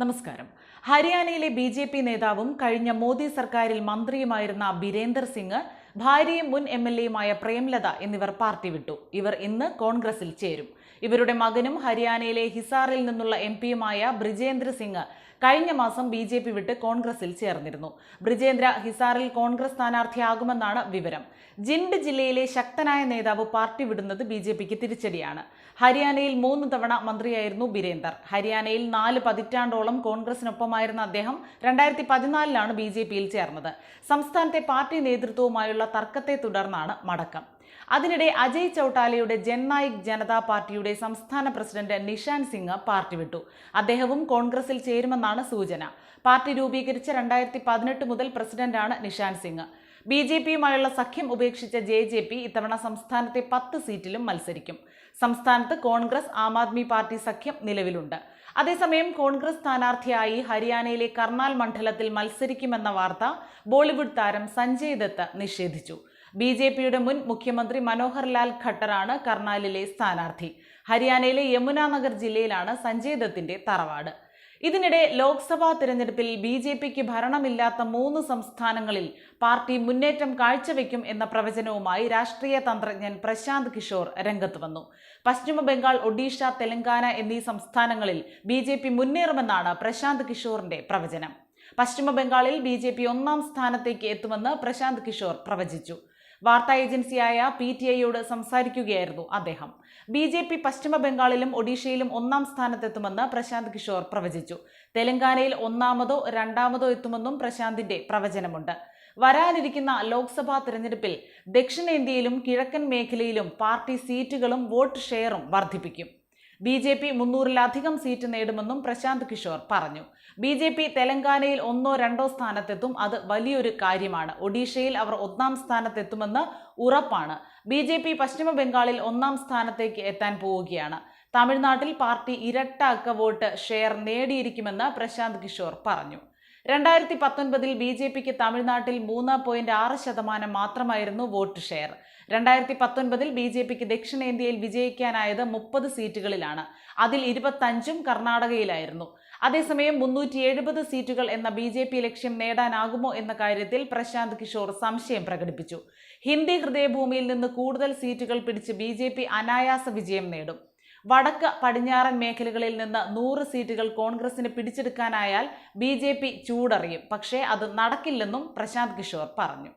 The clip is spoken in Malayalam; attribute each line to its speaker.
Speaker 1: നമസ്കാരം. ഹരിയാനയിലെ ബി ജെ പി നേതാവും കഴിഞ്ഞ മോദി സർക്കാരിൽ മന്ത്രിയുമായിരുന്ന ബിരേന്ദർ സിംഗ് ഭാര്യയും മുൻ എം എൽ എയുമായ പ്രേംലത എന്നിവർ പാർട്ടി വിട്ടു. ഇവർ ഇന്ന് കോൺഗ്രസിൽ ചേരും. ഇവരുടെ മകനും ഹരിയാനയിലെ ഹിസാറിൽ നിന്നുള്ള എം പിയുമായ ബ്രിജേന്ദ്ര സിംഗ് കഴിഞ്ഞ മാസം ബി ജെ പി വിട്ട് കോൺഗ്രസിൽ ചേർന്നിരുന്നു. ബ്രിജേന്ദ്ര ഹിസാറിൽ കോൺഗ്രസ് സ്ഥാനാർത്ഥിയാകുമെന്നാണ് വിവരം. ജിൻഡ് ജില്ലയിലെ ശക്തനായ നേതാവ് പാർട്ടി വിടുന്നത് ബി ജെ പിക്ക് തിരിച്ചടിയാണ്. ഹരിയാനയിൽ മൂന്ന് തവണ മന്ത്രിയായിരുന്നു ബിരേന്ദർ. ഹരിയാനയിൽ നാല് പതിറ്റാണ്ടോളം കോൺഗ്രസിനൊപ്പമായിരുന്ന അദ്ദേഹം രണ്ടായിരത്തി പതിനാലിലാണ് ബി ജെ പിയിൽ ചേർന്നത്. സംസ്ഥാനത്തെ പാർട്ടി നേതൃത്വവുമായുള്ള തർക്കത്തെ തുടർന്നാണ് മടക്കം. അതിനിടെ അജയ് ചൌട്ടാലയുടെ ജൻനായിക് ജനതാ പാർട്ടിയുടെ സംസ്ഥാന പ്രസിഡന്റ് നിഷാൻ സിംഗ് പാർട്ടി വിട്ടു. അദ്ദേഹവും കോൺഗ്രസിൽ ചേരുമെന്നാണ് സൂചന. പാർട്ടി രൂപീകരിച്ച രണ്ടായിരത്തി പതിനെട്ട് മുതൽ പ്രസിഡന്റാണ് നിഷാൻ സിംഗ്. ബി ജെ പിയുമായുള്ള സഖ്യം ഉപേക്ഷിച്ച ജെ ജെ പി ഇത്തവണ സംസ്ഥാനത്തെ പത്ത് സീറ്റിലും മത്സരിക്കും. സംസ്ഥാനത്ത് കോൺഗ്രസ് ആം ആദ്മി പാർട്ടി സഖ്യം നിലവിലുണ്ട്. അതേസമയം കോൺഗ്രസ് സ്ഥാനാർത്ഥിയായി ഹരിയാനയിലെ കർണാൽ മണ്ഡലത്തിൽ മത്സരിക്കുമെന്ന വാർത്ത ബോളിവുഡ് താരം സഞ്ജയ് ദത്ത് നിഷേധിച്ചു. ബി ജെ പിയുടെ മുൻ മുഖ്യമന്ത്രി മനോഹർ ലാൽ ഖട്ടറാണ് കർണാലിലെ സ്ഥാനാർത്ഥി. ഹരിയാനയിലെ യമുനാനഗർ ജില്ലയിലാണ് സഞ്ജയ് ദത്തിന്റെ തറവാട്. ഇതിനിടെ ലോക്സഭാ തിരഞ്ഞെടുപ്പിൽ ബി ജെ പിക്ക് ഭരണമില്ലാത്ത മൂന്ന് സംസ്ഥാനങ്ങളിൽ പാർട്ടി മുന്നേറ്റം കാഴ്ചവെക്കും എന്ന പ്രവചനവുമായി രാഷ്ട്രീയ തന്ത്രജ്ഞൻ പ്രശാന്ത് കിഷോർ രംഗത്ത് വന്നു. പശ്ചിമ ബംഗാൾ ഒഡീഷ തെലങ്കാന എന്നീ സംസ്ഥാനങ്ങളിൽ ബി ജെ പി മുന്നേറുമെന്നാണ് പ്രശാന്ത് കിഷോറിന്റെ പ്രവചനം. പശ്ചിമ ബംഗാളിൽ ബി ജെ പി ഒന്നാം സ്ഥാനത്തേക്ക് എത്തുമെന്ന് പ്രശാന്ത് കിഷോർ പ്രവചിച്ചു. വാർത്താ ഏജൻസിയായ പി ടി ഐയോട് സംസാരിക്കുകയായിരുന്നു അദ്ദേഹം. ബി ജെ പി പശ്ചിമ ബംഗാളിലും ഒഡീഷയിലും ഒന്നാം സ്ഥാനത്തെത്തുമെന്ന് പ്രശാന്ത് കിഷോർ പ്രവചിച്ചു. തെലങ്കാനയിൽ ഒന്നാമതോ രണ്ടാമതോ എത്തുമെന്നും പ്രശാന്തിന്റെ പ്രവചനമുണ്ട്. വരാനിരിക്കുന്ന ലോക്സഭാ തെരഞ്ഞെടുപ്പിൽ ദക്ഷിണേന്ത്യയിലും കിഴക്കൻ മേഖലയിലും പാർട്ടി സീറ്റുകളും വോട്ട് ഷെയറും വർദ്ധിപ്പിക്കും. ബി ജെ പി മുന്നൂറിലധികം സീറ്റ് നേടുമെന്നും പ്രശാന്ത് കിഷോർ പറഞ്ഞു. ബി ജെ പി തെലങ്കാനയിൽ ഒന്നോ രണ്ടോ സ്ഥാനത്തെത്തും അത് വലിയൊരു കാര്യമാണ്. ഒഡീഷയിൽ അവർ ഒന്നാം സ്ഥാനത്തെത്തുമെന്ന് ഉറപ്പാണ്. ബി ജെ പി പശ്ചിമ ബംഗാളിൽ ഒന്നാം സ്ഥാനത്തേക്ക് എത്താൻ പോവുകയാണ്. തമിഴ്നാട്ടിൽ പാർട്ടി ഇരട്ട അക്ക വോട്ട് ഷെയർ നേടിയിരിക്കുമെന്ന് പ്രശാന്ത് കിഷോർ പറഞ്ഞു. രണ്ടായിരത്തി പത്തൊൻപതിൽ ബി ജെ പിക്ക് തമിഴ്നാട്ടിൽ മൂന്ന് പോയിന്റ് ആറ് ശതമാനം മാത്രമായിരുന്നു വോട്ട് ഷെയർ. രണ്ടായിരത്തി പത്തൊൻപതിൽ ബി ജെ പിക്ക് ദക്ഷിണേന്ത്യയിൽ വിജയിക്കാനായത് മുപ്പത് സീറ്റുകളിലാണ്. അതിൽ ഇരുപത്തഞ്ചും കർണാടകയിലായിരുന്നു. അതേസമയം മുന്നൂറ്റി എഴുപത് സീറ്റുകൾ എന്ന ബി ജെ പി ലക്ഷ്യം നേടാനാകുമോ എന്ന കാര്യത്തിൽ പ്രശാന്ത് കിഷോർ സംശയം പ്രകടിപ്പിച്ചു. ഹിന്ദി ഹൃദയഭൂമിയിൽ നിന്ന് കൂടുതൽ സീറ്റുകൾ പിടിച്ച് ബി ജെ പി അനായാസ വിജയം നേടും. വടക്ക് പടിഞ്ഞാറൻ മേഖലകളിൽ നിന്ന് നൂറ് സീറ്റുകൾ കോൺഗ്രസിന് പിടിച്ചെടുക്കാനായാൽ ബി ചൂടറിയും. പക്ഷേ അത് നടക്കില്ലെന്നും പ്രശാന്ത് കിഷോർ പറഞ്ഞു.